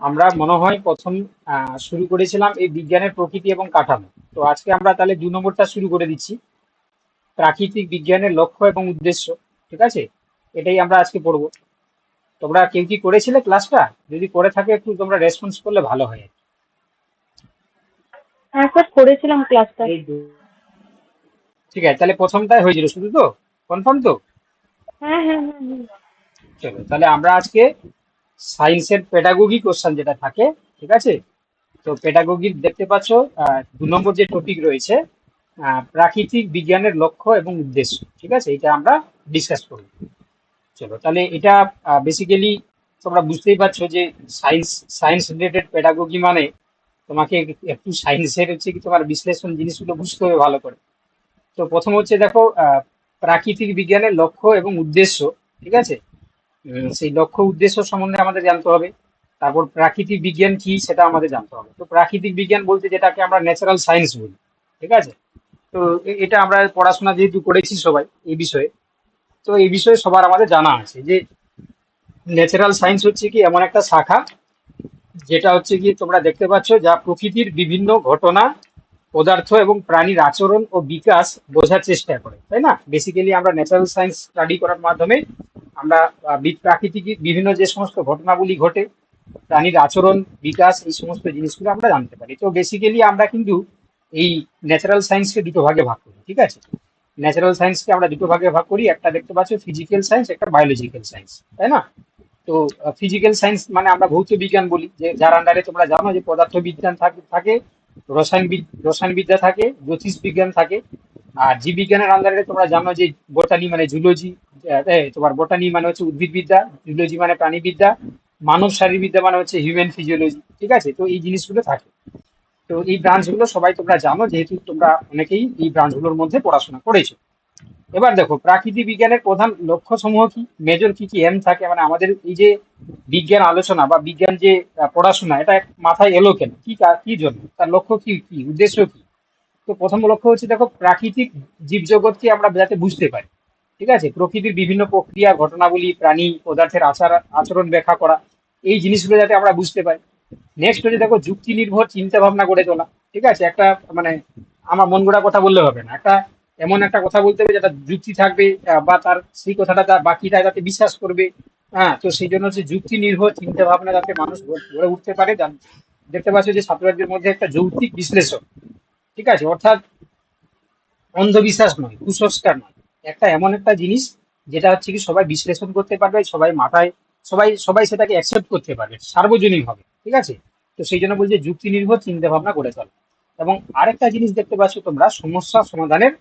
আমরা মনে হয় প্রথম শুরু করেছিলাম এই বিজ্ঞানের প্রকৃতি এবং কাঠামো। তো আজকে আমরা তাহলে দু নম্বরটা শুরু করে দিচ্ছি। প্রাকৃতিক বিজ্ঞানের লক্ষ্য এবং উদ্দেশ্য ঠিক আছে? এটাই আমরা আজকে পড়ব। তোমরা কেউ কি করেছিলে ক্লাসটা? যদি করে থাকে একটু তোমরা রেসপন্স করলে ভালো হয়। হ্যাঁ স্যার করেছিলাম ক্লাসটা। ঠিক আছে তাহলে প্রথমটাই হয়েছিল শুধু তো? কনফার্ম তো? হ্যাঁ হ্যাঁ হ্যাঁ হ্যাঁ। চলো তাহলে আমরা আজকে সায়েন্সের পেডাগোগি কোশ্চেন যেটা থাকে, ঠিক আছে? তো পেডাগোগির দেখতে পাচ্ছ দু নম্বর যে টপিক রয়েছে প্রাকৃতিক বিজ্ঞানের লক্ষ্য এবং উদ্দেশ্য, ঠিক আছে? এটা আমরা ডিসকাস করব। চলো, তাহলে এটা বেসিক্যালি তোমরা বুঝতেই পারছ যে সায়েন্স সায়েন্স রিলেটেড পেডাগোগি মানে তোমাকে একটু সায়েন্সের হচ্ছে কি তোমার বিশ্লেষণ জিনিসগুলো বুঝতে হবে ভালো করে। তো প্রথম হচ্ছে দেখো প্রাকৃতিক বিজ্ঞানের লক্ষ্য এবং উদ্দেশ্য, ঠিক আছে? সেই লক্ষ্য উদ্দেশ্য সম্বন্ধে আমাদের জানতে হবে। তারপর প্রাকৃতিক বিজ্ঞান কি সেটা আমাদের জানতে হবে। তো প্রাকৃতিক বিজ্ঞান বলতে যেটাকে আমরা ন্যাচারাল সায়েন্স বলি, ঠিক আছে? তো এটা আমরা পড়াশোনা যেহেতু করেছি সবাই এই বিষয়ে, তো এই বিষয়ে সবার আমাদের জানা আছে যে ন্যাচারাল সায়েন্স হচ্ছে কি এমন একটা শাখা যেটা হচ্ছে কি তোমরা দেখতে পাচ্ছ যা প্রকৃতির বিভিন্ন ঘটনা পদার্থ এবং প্রাণীর আচরণ ও বিকাশ বোঝার চেষ্টা করে, তাই না? বেসিক্যালি আমরা ন্যাচারাল সায়েন্স স্টাডি করার মাধ্যমে আমরা প্রাকৃতিক বিভিন্ন যে সমস্ত ঘটনাগুলি ঘটে, প্রাণীর আচরণ, বিকাশ, এই সমস্ত জিনিসগুলো আমরা জানতে পারি। তো বেসিক্যালি আমরা কিন্তু এই ন্যাচারাল সায়েন্সকে দুটো ভাগে ভাগ করি, ঠিক আছে? ন্যাচারাল সায়েন্সকে আমরা দুটো ভাগে ভাগ করি, একটা দেখতে পাচ্ছ ফিজিক্যাল সায়েন্স একটা বায়োলজিক্যাল সায়েন্স তাই না? তো ফিজিক্যাল সায়েন্স মানে আমরা ভৌত বিজ্ঞান বলি, যে যার আন্ডারে তোমরা জানো যে পদার্থ বিজ্ঞান থাকে রসায়ন রসায়ন বিদ্যা থাকে জ্যোতিষ বিজ্ঞান থাকে, আর জীব বিজ্ঞানের আন্ডারে তোমরা জানো যে বোটানি মানে জুলজি তোমার বোটানি মানে হচ্ছে উদ্ভিদ বিদ্যা জুলজি মানে প্রাণীবিদ্যা, মানব শারীরবিদ্যা মানে হচ্ছে হিউম্যান ফিজিওলজি ঠিক আছে? তো এই জিনিসগুলো থাকে। তো এই ব্রাঞ্চগুলো সবাই তোমরা জানো, যেহেতু তোমরা অনেকেই এই ব্রাঞ্চগুলোর মধ্যে পড়াশোনা করেছ। এবার দেখো, প্রাকৃতিক বিজ্ঞানের প্রধান লক্ষ্য সমূহ কি? মেজর কি কি? এম থাকে মানে আমাদের এই যে বিজ্ঞান আলোচনা বা বিজ্ঞান যে পড়াশোনা, এটা মাথায় এলো কেন? কি কা- জন্য? তার লক্ষ্য কি কি? উদ্দেশ্য কি? তো প্রথম লক্ষ্য হচ্ছে, দেখো, প্রাকৃতিক জীবজগৎকে আমরা যাতে বুঝতে পারি, ঠিক আছে? প্রকৃতির বিভিন্ন প্রক্রিয়া, ঘটনাবলী, প্রাণী, পদার্থের আচার, আচরণ ব্যাখ্যা করা, এই জিনিসগুলো যাতে আমরা বুঝতে পারি। নেক্সট হচ্ছে, দেখো যুক্তি নির্ভর চিন্তা ভাবনা গড়ে তোলা, ঠিক আছে? একটা মানে আমার মন গড়া কথা বললে হবে না। একটা এমন একটা কথা বলতে হবে, যেটা যুক্তি থাকবে বা তার সেই কথাটা তার বাকিটা যাতে বিশ্বাস করবে। হ্যাঁ তো সেই জন্য হচ্ছে যুক্তি নির্ভর চিন্তা ভাবনা যাতে মানুষ গড়ে উঠতে পারে। দেখতে পাচ্ছ যে ছাত্রছাত্রীদের মধ্যে একটা যৌক্তিক বিশ্লেষণ। ঠিক আছে? অর্থাৎ অন্ধবিশ্বাস নয়, কুসংস্কার নয়। একটা এমন একটা জিনিস যেটা হচ্ছে কি সবাই বিশ্লেষণ করতে পারবে, সবাই মাথায়, সবাই সবাই সেটাকে অ্যাকসেপ্ট করতে পারবে সার্বজনীন হবে ঠিক আছে? তো সেই জন্য বলছে যুক্তি নির্ভর চিন্তা ভাবনা করে চলে এবং আরেকটা জিনিস দেখতে পাচ্ছ তোমরা, সমস্যা সমাধানের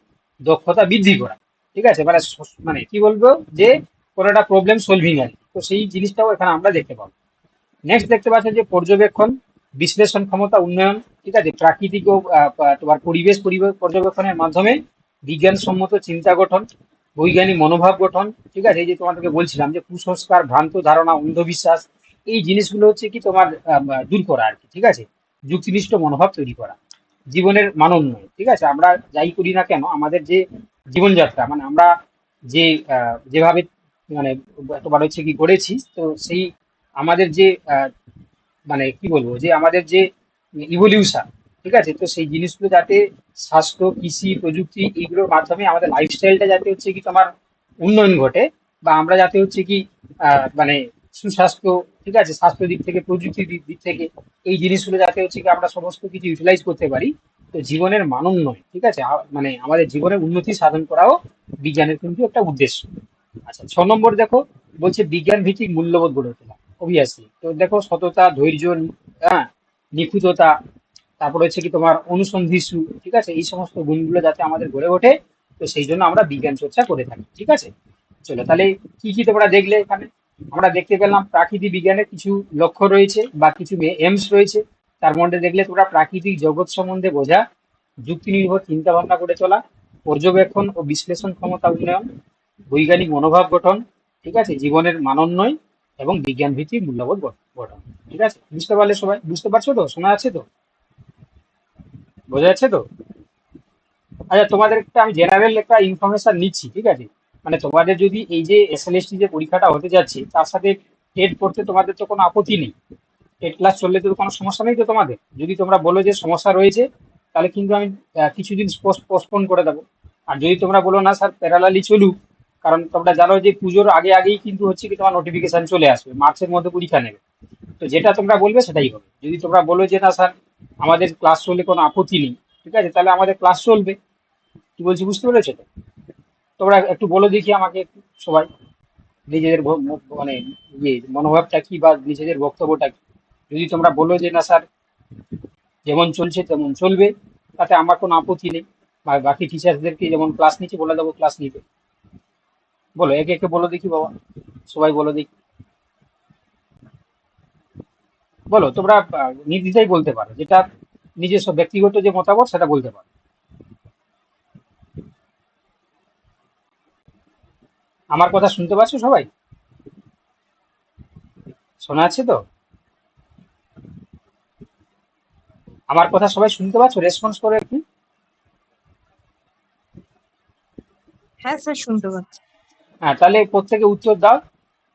দক্ষতা বৃদ্ধি করা। ঠিক আছে? মানে মানে কি বলব? যে কোনো একটা প্রবলেম সলভিং আর তো সেই জিনিসটাও এখানে আমরা দেখতে পাবো। নেক্সট দেখতে পাচ্ছেন যে পর্যবেক্ষণ, বিশ্লেষণ ক্ষমতা, উন্নয়ন, ঠিক আছে? প্রাকৃতিক ও তোমার পরিবেশ পরিবে- পর্যবেক্ষণের মাধ্যমে বিজ্ঞানসম্মত চিন্তা গঠন, বৈজ্ঞানিক মনোভাব গঠন, ঠিক আছে? এই যে তোমাদেরকে বলছিলাম যে কুসংস্কার, ভ্রান্ত ধারণা, অন্ধবিশ্বাস, এই জিনিসগুলো হচ্ছে কি তোমার দূর করা আর কি, ঠিক আছে? যুক্তিনিষ্ঠ মনোভাব তৈরি করা। জীবনের মান উন্নয়ন ঠিক আছে? আমরা যাই করি না কেন, আমাদের যে জীবনযাত্রা মানে আমরা যে যেভাবে মানে তোমার হচ্ছে কি করেছি তো সেই আমাদের যে মানে কি বলব, যে আমাদের যে ইভলিউশন ঠিক আছে? তো সেই জিনিসগুলো যাতে স্বাস্থ্য, কৃষি, প্রযুক্তি, এইগুলোর মাধ্যমে আমাদের লাইফস্টাইলটা যাতে হচ্ছে কি তোমার উন্নয়ন ঘটে, বা আমরা যাতে হচ্ছে কি মানে সুস্বাস্থ্য, ঠিক আছে, স্বাস্থ্য দিক থেকে, প্রযুক্তি দিক থেকে এই জিনিসগুলো যাতে হচ্ছে কি আমরা সমস্ত কিছু ইউটিলাইজ করতে পারি, তো জীবনের মান উন্নয়ন ঠিক আছে? মানে আমাদের জীবনের উন্নতি সাধন করাও বিজ্ঞানের কিন্তু একটা উদ্দেশ্য। আচ্ছা ছ নম্বর দেখো, বলছে বিজ্ঞান ভিত্তিক মূল্যবোধ গড়ে তোলা অবভিয়াসলি তো দেখো সততা, ধৈর্য হ্যাঁ নিখুঁততা, তারপরে হচ্ছে কি তোমার অনুসন্ধিৎসু ঠিক আছে? এই সমস্ত গুণগুলো যাতে আমাদের গড়ে ওঠে, তো সেই জন্য আমরা বিজ্ঞান চর্চা করে থাকি, ঠিক আছে? চলো, তাহলে কি কি তোমরা দেখলে এখানে? আমরা দেখতে পেলাম প্রাকৃতিক বিজ্ঞানের কিছু লক্ষ্য রয়েছে বা কিছু এমস রয়েছে। তার মধ্যে দেখলে তোমরা প্রাকৃতিক জগৎ সম্বন্ধে বোঝা যুক্তি নির্ভর চিন্তা ভাবনা করে চলা পর্যবেক্ষণ ও বিশ্লেষণ ক্ষমতা উন্নয়ন, বৈজ্ঞানিক মনোভাব গঠন, ঠিক আছে? জীবনের মানোন্নয় এবং বিজ্ঞান ভিত্তিক মূল্যবোধ গঠন। ঠিক আছে? বুঝতে পারলে সবাই, বুঝতে পারছ তো? শোনা যাচ্ছে তো? বোঝা যাচ্ছে তো? আচ্ছা তোমাদের একটা আমি জেনারেল একটা ইনফরমেশন নিচ্ছি, ঠিক আছে? মানে তোমাদের যদি এই যে এসএলএসটি যে পরীক্ষাটা হতে যাচ্ছে, তার সাথে টেট পড়তে তোমাদের তো কোনো আপত্তি নেই। টেট ক্লাস চললে তো কোনো সমস্যা নেই তো তোমাদের? যদি তোমরা বলো যে সমস্যা রয়েছে, তাহলে কিন্তু আমি কিছুদিন পোস্টপোন করে দেবো। আর যদি তোমরা বলো না স্যার প্যারালালি চলুক, কারণ তোমরা জানো যে পুজোর আগে আগেই কিন্তু হচ্ছে কি তোমার নোটিফিকেশন চলে আসবে মার্চের মধ্যে পরীক্ষা নেবে। তো যেটা তোমরা বলবে সেটাই হবে। যদি তোমরা বলো যে না স্যার আমাদের ক্লাস চললে কোনো আপত্তি নেই, ঠিক আছে? তাহলে আমাদের ক্লাস চলবে। কি বলছি, বুঝতে পেরেছ? তো তোমরা একটু বলে দেখি আমাকে সবাই, নিজেদের মানে ইয়ে মনোভাবটা কি বা নিজেদের বক্তব্যটা কি? যদি তোমরা বলো যে, না স্যার, যেমন চলছে তেমন চলবে, তাতে আমার কোনো আপত্তি নেই। বাকি টিচার্সদেরকে যেমন ক্লাস নিচ্ছে, বলে দেবো ক্লাস নিবে। বলো, একে একে বলো দেখি বাবা, সবাই বলো দেখি। বলো, তোমরা নির্দ্বিধায় বলতে পারো, যেটা নিজস্ব, ব্যক্তিগত যে মতামত, সেটা বলতে পারো। আমার কথা শুনতে পাচ্ছ সবাই? শোনা যাচ্ছে তো? আমার কথা সবাই শুনতে পাচ্ছ? রেসপন্স করে আপনি হ্যাঁ স্যার শুনতে পাচ্ছি। হ্যাঁ তাহলে প্রত্যেকে উত্তর দাও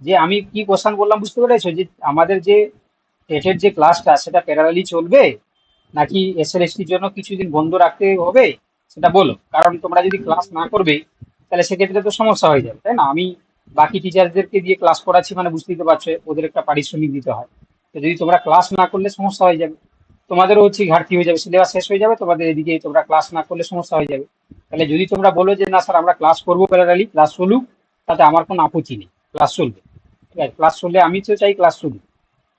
যে আমি কি কোশ্চেন বললাম বুঝতে পেরেছ? যে আমাদের যে টেটের যে ক্লাসটা সেটা প্যারালালি চলবে? নাকি এসএলএসটির জন্য কিছুদিন বন্ধ রাখতে হবে? সেটা বলো। কারণ তোমরা যদি ক্লাস না করবে তাহলে সেক্ষেত্রে তো সমস্যা হয়ে যাবে, তাই না? আমি বাকি টিচারদেরকে দিয়ে ক্লাস করাচ্ছি মানে বুঝতেই তো পারছ, ওদের একটা পারিশ্রমিক দিতে হয়। তো যদি তোমরা ক্লাস না করলে সমস্যা হয়ে যাবে। তোমাদেরও হচ্ছে ঘাটতি হয়ে যাবে সিলেবাস শেষ হয়ে যাবে, তোমাদের এদিকে তোমরা ক্লাস না করলে সমস্যা হয়ে যাবে। তাহলে যদি তোমরা বলো যে, না স্যার, আমরা ক্লাস করব প্যারালালি ক্লাস চলুক, তাতে আমার কোনো আপত্তি নেই ক্লাস চলবে। ঠিক আছে ক্লাস চললে আমি তো চাই ক্লাস চলুক।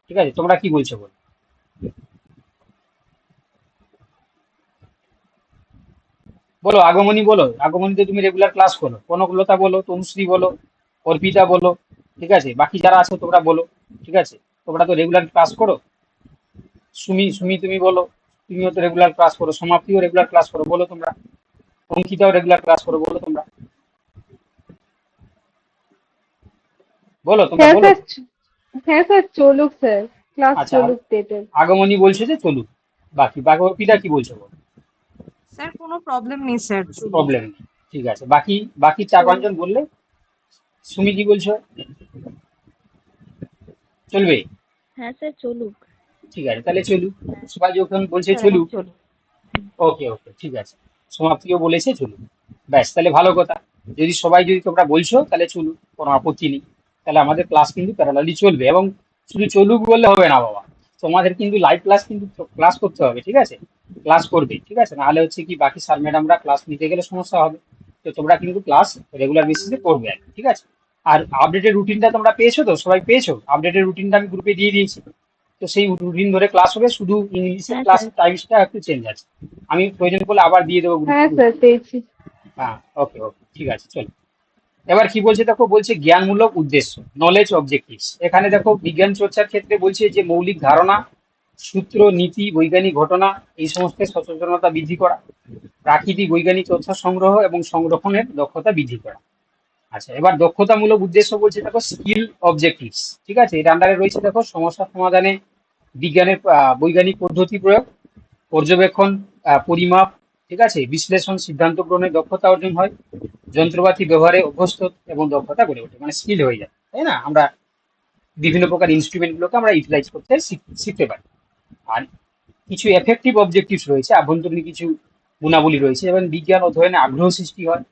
ঠিক আছে, তোমরা কি বলছো বলো? বলো আগমনী বলো। আগমনীতে তুমি রেগুলার ক্লাস করো। কনকলতা বলো তনুশ্রী বলো অর্পিতা বলো ঠিক আছে? বাকি যারা আছে তোমরা বলো ঠিক আছে? তোমরা তো রেগুলার ক্লাস করো? সুমি সুমি তুমি বলো তুমিও তো রেগুলার ক্লাস করো। সমাপ্তিও রেগুলার ক্লাস করো বলো তোমরা। অঙ্কিতাও রেগুলার ক্লাস করো বলো তোমরা। বলো তোমরা হ্যাঁ বলো। হ্যাঁ স্যার চলুক স্যার ক্লাস আচ্ছা। চলুক টেটের আগমনী বলছে যে চলুক। বাকি বাকি অর্পিতা কি বলছো বলো? স্যার কোনো প্রবলেম নেই স্যার। প্রবলেম নেই। ঠিক আছে। বাকি বাকি চার পাঁচজন বললে? সুমি কি বলছো? চলবে? হ্যাঁ স্যার চলুক। ঠিক আছে তাহলে চলুক। সবাই যখন বলছে চলুক। চলুক। ওকে ওকে ঠিক আছে। সমাপ্তিও বলেছে চলুক। ব্যাস তাহলে ভালো কথা। যদি সবাই যদি তোমরা বলছো তাহলে চলুক কোনো আপত্তি নেই। তাহলে আমাদের ক্লাস কিন্তু প্যারালালি চলবে এবং শুধু চলুক বললে হবে না বাবা। তোমাদের কিন্তু লাইভ ক্লাস কিন্তু ক্লাস করতে হবে ঠিক আছে? ক্লাস করবে ঠিক আছে? নাহলে হচ্ছে কি বাকি স্যার ম্যাডামরা ক্লাস নিতে গেলে সমস্যা হবে। তো তোমরা কিন্তু ক্লাস রেগুলার বেসিসে করবে আর ঠিক আছে? আর আপডেটের রুটিনটা তোমরা পেয়েছ তো? সবাই পেয়েছ? আপডেটের রুটিনটা আমি গ্রুপে দিয়ে দিয়েছি। তো সেই রুটিন ধরে ক্লাস হবে শুধু ইংলিশের হ্যাঁ, ক্লাস স্যার। টাইমসটা একটু চেঞ্জ আছে। আমি প্রয়োজন করলে আবার দিয়ে দেবো হ্যাঁ স্যার পেয়েছি। হ্যাঁ ওকে ওকে ঠিক আছে চলো। এবার কি বলছে দেখো? বলছে জ্ঞানমূলক উদ্দেশ্য নলেজ অবজেক্টিভস এখানে দেখো বিজ্ঞান চর্চার ক্ষেত্রে বলছে যে মৌলিক ধারণা, সূত্র, নীতি, বৈজ্ঞানিক ঘটনা এই সমস্ত সচেতনতা বৃদ্ধি করা, প্রাকৃতিক বৈজ্ঞানিক তথ্য সংগ্রহ এবং সংরক্ষণের দক্ষতা বৃদ্ধি করা। আচ্ছা এবার দক্ষতামূলক উদ্দেশ্য বলছে দেখো স্কিল অবজেক্টিভস ঠিক আছে? এর আন্ডারে রয়েছে দেখো সমস্যা সমাধানে বিজ্ঞানের বৈজ্ঞানিক পদ্ধতি প্রয়োগ, পর্যবেক্ষণ পরিমাপ ঠিক আছে? বিশ্লেষণ, সিদ্ধান্ত গ্রহণের দক্ষতা অর্জন হয়, যন্ত্রপাতি ব্যবহারে অভ্যস্ত এবং দক্ষতা গড়ে ওঠে মানে স্কিল হয়ে যায়, তাই না? আমরা বিভিন্ন প্রকার ইনস্ট্রুমেন্টগুলোকে আমরা ইউটিলাইজ করতে শিখ- শিখতে পারি। আর কিছু এফেক্টিভ অবজেক্টিভস রয়েছে, আভ্যন্তরীণ কিছু গুণাবলী রয়েছে এবং বিজ্ঞান, অধ্যয়নে আগ্রহ সৃষ্টি হয়,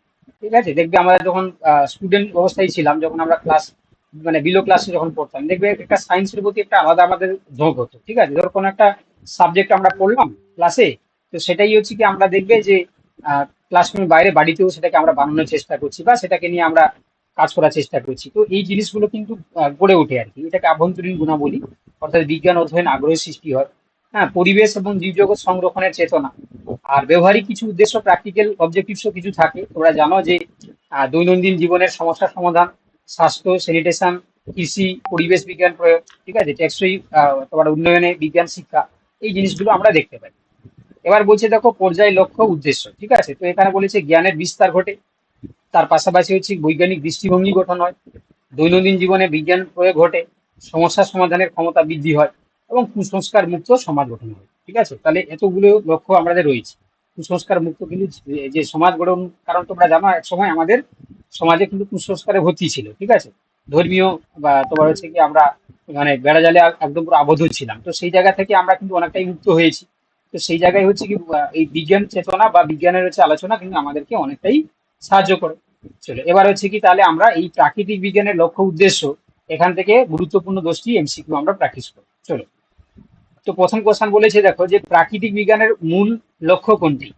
ঠিক আছে? দেখবে আমরা যখন স্টুডেন্ট অবস্থায় ছিলাম, যখন আমরা ক্লাস মানে বিলো ক্লাসে যখন পড়তাম, দেখবে একটা সায়েন্সের প্রতি একটা আলাদা আমাদের ঝোঁক হতো, ঠিক আছে? ধর কোনো একটা সাবজেক্ট আমরা পড়লাম ক্লাসে তো সেটাই হচ্ছে কি আমরা দেখবে যে ক্লাসরুমের বাইরে বাড়িতেও সেটাকে আমরা বানানোর চেষ্টা করছি বা সেটাকে নিয়ে আমরা কাজ করার চেষ্টা করছি। তো এই জিনিসগুলো কিন্তু গড়ে ওঠে আর কি। এটাকে আভ্যন্তরীণ গুণাবলী অর্থাৎ বিজ্ঞান অধ্যয়ন আগ্রহ সৃষ্টি হয়। হ্যাঁ পরিবেশ এবং জীবজগৎ সংরক্ষণের চেতনা। আর ব্যবহারিক কিছু উদ্দেশ্য প্র্যাকটিক্যাল অবজেক্টিভসও কিছু থাকে। তোমরা জানো যে দৈনন্দিন জীবনের সমস্যার সমাধান, স্বাস্থ্য স্যানিটেশন কৃষি, পরিবেশ বিজ্ঞান প্রয়োগ, ঠিক আছে? টেকসই তোমার উন্নয়নে বিজ্ঞান, শিক্ষা, এই জিনিসগুলো আমরা দেখতে পাই। এবার বলছে, দেখো, পর্যায়, লক্ষ্য, উদ্দেশ্য, ঠিক আছে? তো এখানে বলেছে, জ্ঞানের বিস্তার ঘটে। তার পাশাপাশি হচ্ছে, বৈজ্ঞানিক দৃষ্টিভঙ্গি গঠন হয়। দৈনন্দিন জীবনে বিজ্ঞান প্রয়োগ ঘটে, সমস্যা সমাধানের ক্ষমতা বৃদ্ধি হয় এবং কুসংস্কার মুক্ত সমাজ গঠন হয়, ঠিক আছে? তাহলে এতগুলো লক্ষ্য আমাদের রয়েছে। কুসংস্কার মুক্ত কিন্তু যে- সমাজ গঠন, কারণ তোমরা জানো, এক সময় আমাদের সমাজে কিন্তু কুসংস্কারে ভর্তি ছিল, ঠিক আছে? ধর্মীয় বা তোমার হচ্ছে কি, আমরা মানে বেড়াজালে আ- একদম পুরো আবদ্ধ ছিলাম। তো সেই জায়গা থেকে আমরা কিন্তু অনেকটাই মুক্ত হয়েছি। তো সেই জায়গায় হচ্ছে কি এই বিজ্ঞান চেতনা বা বিজ্ঞানের হচ্ছে আলোচনা কিন্তু আমাদেরকে অনেকটাই সাহায্য করে। চলো এবার হচ্ছে কি তাহলে আমরা এই প্রাকৃতিক বিজ্ঞানের লক্ষ্য উদ্দেশ্য এখান থেকে গুরুত্বপূর্ণ দোষটি এমসিকিউ আমরা প্র্যাকটিস করি চলো তো প্রথম কোশ্চেন বলেছে দেখো যে প্রাকৃতিক বিজ্ঞানের মূল লক্ষ্য কোনটি?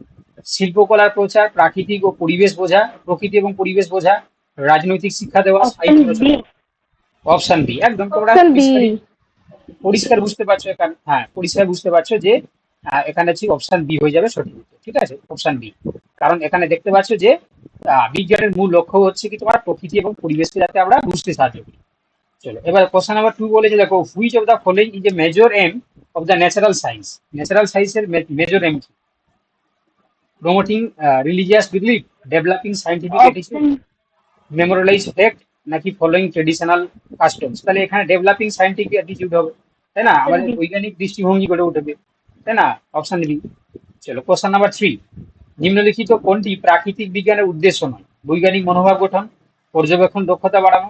শিল্পকলার প্রচার প্রাকৃতিক ও পরিবেশ বোঝা প্রকৃতি এবং পরিবেশ বোঝা রাজনৈতিক শিক্ষা দেওয়া অপশন বি একদম তোমরা পরিষ্কার বুঝতে পারছ হ্যাঁ পরিষ্কার বুঝতে পারছ যে এখানে হচ্ছে অপশন বি হয়ে যাবে সঠিক উত্তর। ঠিক আছে? অপশন বি কারণ এখানে দেখতে পাচ্ছ যে বিজ্ঞানের মূল লক্ষ্য হচ্ছে কি তোমার প্রকৃতি এবং পরিবেশকে যাতে আমরা বুঝতে সাহায্য করি। চলো এবার কোশ্চেন নাম্বার টু বলেছে দেখো which of the following is a major aim of the natural science natural সায়েন্সের মেজর এম কি? Promoting religious belief developing scientific attitude memorize fact নাকি ফলোইং ট্রেডিশনাল কাস্টমস তাহলে এখানে ডেভেলপিং সাইন্টিফিক অ্যাটিটিউড হবে তাই না? আমাদের বৈজ্ঞানিক দৃষ্টিভঙ্গি গড়ে উঠবে। তাই না? অপশন বি চলো কোশ্চেন নাম্বার থ্রি নিম্নলিখিত কোনটি প্রাকৃতিক বিজ্ঞানের উদ্দেশ্য নয়? বৈজ্ঞানিক মনোভাব গঠন পর্যবেক্ষণ দক্ষতা বাড়ানো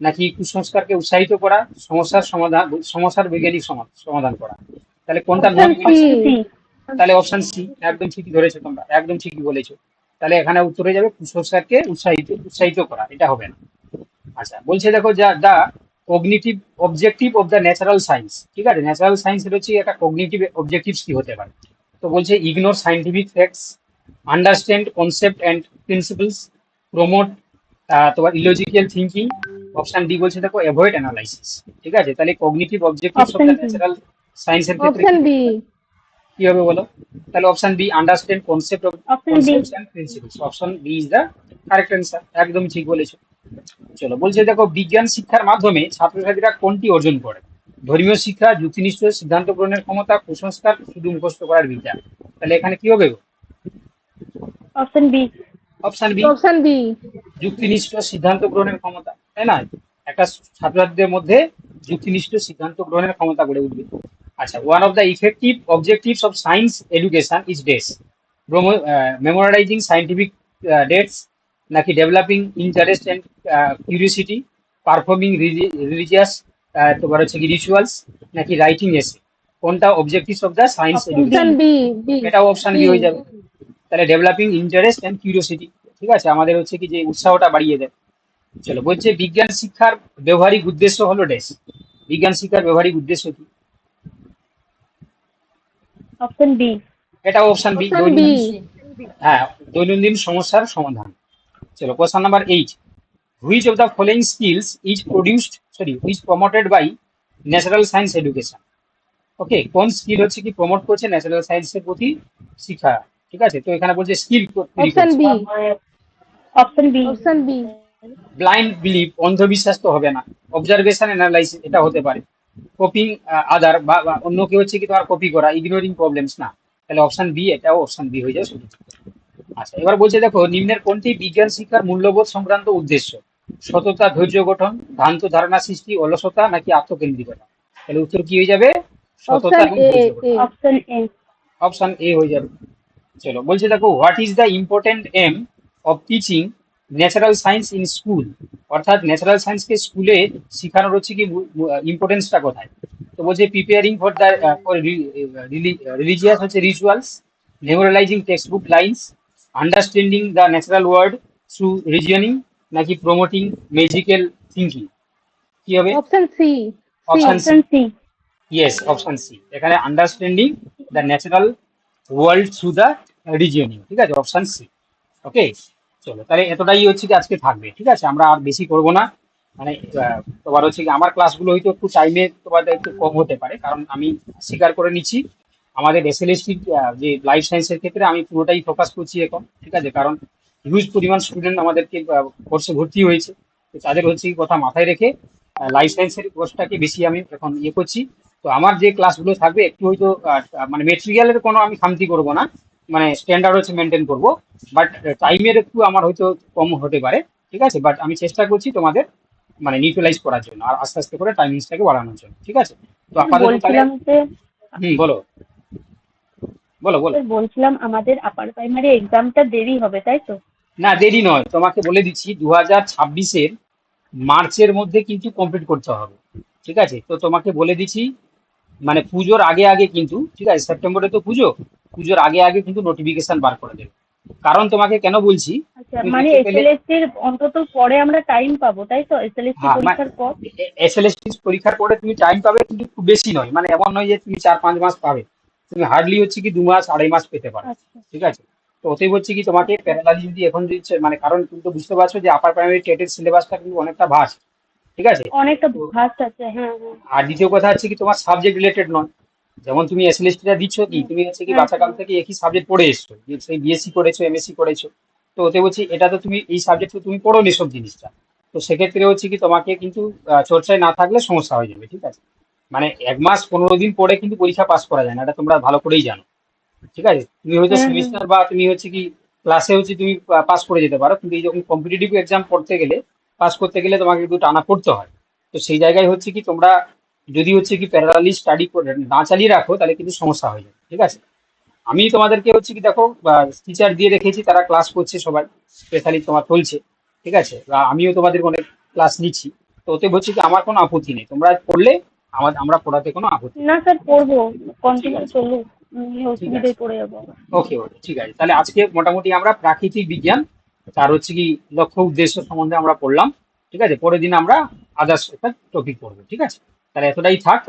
নাকি কুসংস্কারকে উৎসাহিত করা সমস্যার সমাধান সমস্যার বৈজ্ঞানিক সমা- সমাধান করা? তাহলে কোনটা তাহলে অপশন সি একদম ঠিকই ধরেছো তোমরা একদম ঠিকই বলেছ। তাহলে এখানে উত্তরে যাবে কুসংস্কারকে উৎসাহিত উৎসাহিত করা এটা হবে না। আচ্ছা বলছে দেখো যা the cognitive objective of the natural science ঠিক আছে? ন্যাচারাল সায়েন্সের হচ্ছে একটা কগনিটিভ অবজেক্টিভস কি হতে পারে? তো বলছে ignore scientific facts understand concept and principles promote তোমার ইলজিক্যাল থিঙ্কিং অপশন ডি বলছে দেখো অ্যাভয়েড অ্যানালাইসিস ঠিক আছে? তাহলে cognitive objectives of the natural সায়েন্সের ক্ষেত্রে কি হবে বলো? তাহলে option B understand concept of concepts and principles option B is the correct answer একদম ঠিক বলেছ। চলো বলছে দেখো বিজ্ঞান শিক্ষার মাধ্যমে ছাত্রছাত্রীরা কোনটি অর্জন করে? ধর্মীয় শিক্ষা যুক্তিনিষ্ঠ সিদ্ধান্ত গ্রহণের ক্ষমতা কুসংস্কার শুধু মুখস্থ করার বিদ্যা। তাহলে এখানে কি হবে option B option B option B যুক্তিনিষ্ঠ সিদ্ধান্ত গ্রহণের ক্ষমতা। তাই না? একটা ছাত্রছাত্রীদের মধ্যে যুক্তিনিষ্ঠ সিদ্ধান্ত গ্রহণের ক্ষমতা গড়ে উঠবে। আচ্ছা one of the effective objectives of science education is this memorizing scientific dates নাকি developing interest and curiosity performing religious তোমার হচ্ছে কি রিচুয়ালস নাকি রাইটিং এসে কোনটা objectives of the science option education B B এটাও অপশন বি হয়ে যাবে। তাহলে ডেভেলপিং ইন্টারেস্ট অ্যান্ড কিউরিওসিটি ঠিক আছে? আমাদের হচ্ছে কি যে উৎসাহটা বাড়িয়ে দেয়। চলো বলছে বিজ্ঞান শিক্ষার ব্যবহারিক উদ্দেশ্য হলো ডেস বিজ্ঞান শিক্ষার ব্যবহারিক উদ্দেশ্য কি? অপশন বি এটা অপশন অপশন বি হ্যাঁ দৈনন্দিন সমস্যার সমাধান। চলো question number eight which of the following skills is produced sorry is promoted by natural science education okay কোন স্কিল হচ্ছে কি প্রমোট করছে ন্যাচারাল সায়েন্সের প্রতি শিক্ষা? ঠিক আছে? তো এখানে বলছে skill option B option B option B blind believe অন্ধবিশ্বাস তো হবে না। অবজারভেশন অ্যানালাইসিস এটা হতে পারে। কপিং আদার বা অন্য কেউ হচ্ছে কি তোমার কপি করা ইগনোরিং প্রবলেমস না। তাহলে অপশন বি এটাও অপশন বি হয়ে যায়। সঠিক আচ্ছা এবার বলছে দেখো নিম্নের কোনটি বিজ্ঞান শিক্ষার মূল্যবোধ সংক্রান্ত উদ্দেশ্য? সততা ধৈর্য গঠন ভ্রান্ত ধারণা সৃষ্টি অলসতা নাকি আত্মকেন্দ্রিকতা? তাহলে উত্তর কি হয়ে যাবে? সততা অপশন এ হয়ে যাবে। চলো বলছে দেখো what is the important aim of teaching natural science in school অর্থাৎ ন্যাচারাল সায়েন্সকে স্কুলে শেখানোর হচ্ছে কি ইম্পর্টেন্সটা কোথায়? তো বলছে প্রিপেয়ারিং ফর দ্য রিলিজিয়াস হচ্ছে rituals memorizing textbook lines understanding the natural world through reasoning নাকি প্রমোটিং ম্যাজিক্যাল থিঙ্কিং কি হবে? Option C Option C. C yes option C এখানে understanding the natural world through the reasoning ঠিক আছে? Option C ওকে চলো তাহলে এতটাই হচ্ছে কি আজকে থাকবে ঠিক আছে? আমরা আর বেশি করব না। মানে তোমার হচ্ছে কি আমার ক্লাসগুলো হয়তো একটু টাইমে তোমাদের একটু কম হতে পারে কারণ আমি স্বীকার করে নিচ্ছি। আমাদের এসএলএসটি যে লাইফ সায়েন্সের ক্ষেত্রে আমি পুরোটাই ফোকাস করছি এখন ঠিক আছে? কারণ হিউজ পরিমাণ স্টুডেন্ট আমাদেরকে কোর্সে ভর্তি হয়েছে। তো তাদের হচ্ছে কথা মাথায় রেখে লাইফ সায়েন্সের কোর্সটাকে বেশি আমি এখন ইয়ে করছি। তো আমার যে ক্লাসগুলো থাকবে একটু হয়তো মানে মেটেরিয়ালের কোনো আমি খামতি করব না মানে স্ট্যান্ডার্ড হচ্ছে মেনটেন করব। বাট টাইমের একটু আমার হয়তো কম হতে পারে ঠিক আছে? বাট আমি চেষ্টা করছি তোমাদের মানে নিউট্রালাইজ করার জন্য আর আস্তে আস্তে করে টাইমিংসটাকে বাড়ানোর জন্য ঠিক আছে? তো আপাতত তাহলে হুম বলো। বলো বলো। বলছিলাম আমাদের আপার প্রাইমারি এক্সামটা দেরি হবে তাই তো? না দেরি নয়। তোমাকে বলে দিচ্ছি দু হাজার ছাব্বিশের মার্চের মধ্যে কিন্তু কমপ্লিট করতে হবে। ঠিক আছে? তো তোমাকে বলে দিচ্ছি মানে পুজোর আগে আগে কিন্তু ঠিক আছে? সেপ্টেম্বরে তো পুজো পুজোর আগে আগে কিন্তু নোটিফিকেশন বার করে দেবে। কারণ তোমাকে কেন বলছি? আচ্ছা মানে এর অন্তত পরে আমরা টাইম পাবো তাই তো? এসএলএসটি হ্যাঁ, পরীক্ষার পর? এসএলএসটি পরীক্ষার পরে তুমি টাইম পাবে কিন্তু খুব বেশি নয়। মানে এমন নয় যে তুমি চার পাঁচ মাস পাবে। তুমি হার্ডলি হচ্ছে কি দু মাস আড়াই মাস পেতে পারো। আচ্ছা। ঠিক আছে? তো ওতেই হচ্ছে কি তোমাকে প্যারালালি যদি এখন দিচ্ছে মানে কারণ তুমি তো বুঝতে পারছ যে আপার প্রাইমারি টেটের সিলেবাসটা কিন্তু অনেকটা ভাস্ট ঠিক আছে? অনেকটা ভাস্ট আছে হ্যাঁ হ্যাঁ। আর দ্বিতীয় কথা হচ্ছে কি তোমার সাবজেক্ট রিলেটেড নয়। যেমন তুমি এসএলএসটিটা দিচ্ছ কি তুমি হচ্ছে কি হুম, বাচ্চাকাল থেকে একই সাবজেক্ট পড়ে এসছো। যে সেই বিএসসি করেছ এমএসসি করেছ। তো ওতে বলছি এটা তো তুমি এই সাবজেক্ট তো তুমি পড়ো নি সব জিনিসটা। তো সেক্ষেত্রে হচ্ছে কি তোমাকে কিন্তু চর্চায় না থাকলে সমস্যা হয়ে যাবে ঠিক আছে? মানে এক মাস পনেরো দিন পরে কিন্তু পরীক্ষা পাস করা যায় না এটা তোমরা ভালো করেই জানো। ঠিক আছে? তুমি হয়তো। সেমিস্টার বা তুমি হচ্ছে কি ক্লাসে হচ্ছে তুমি পাস করে যেতে পারো কিন্তু এই যখন কম্পিটিটিভ এক্সাম পড়তে গেলে পাস করতে গেলে তোমাকে একটু টানা পড়তে হয়। তো সেই জায়গায় হচ্ছে কি তোমরা যদি হচ্ছে কি প্যারালালি স্টাডি করে না চালিয়ে রাখো তাহলে কিন্তু সমস্যা হয়ে যাবে। ঠিক আছে? আমি তোমাদেরকে হচ্ছে কি দেখো টিচার দিয়ে রেখেছি তারা ক্লাস করছে সবাই স্পেশালি তোমার চলছে। ঠিক আছে? বা আমিও তোমাদের অনেক ক্লাস নিচ্ছি। তো ওতে হচ্ছে কি আমার কোনো আপত্তি নেই। তোমরা পড়লে আমার আমরা পড়াতে কোনো আপত্তি। না স্যার পড়ব। কন্টিনিউ চলুক। অসুবিধায় পড়ে যাব। ওকে ওকে ঠিক আছে। তাহলে আজকে মোটামুটি আমরা প্রাকৃতিক বিজ্ঞান তার হচ্ছে কি লক্ষ্য উদ্দেশ্য সম্বন্ধে আমরা পড়লাম। ঠিক আছে? পরের দিন আমরা আদার্স একটা টপিক পড়ব। ঠিক আছে? তাহলে এতটাই থাক।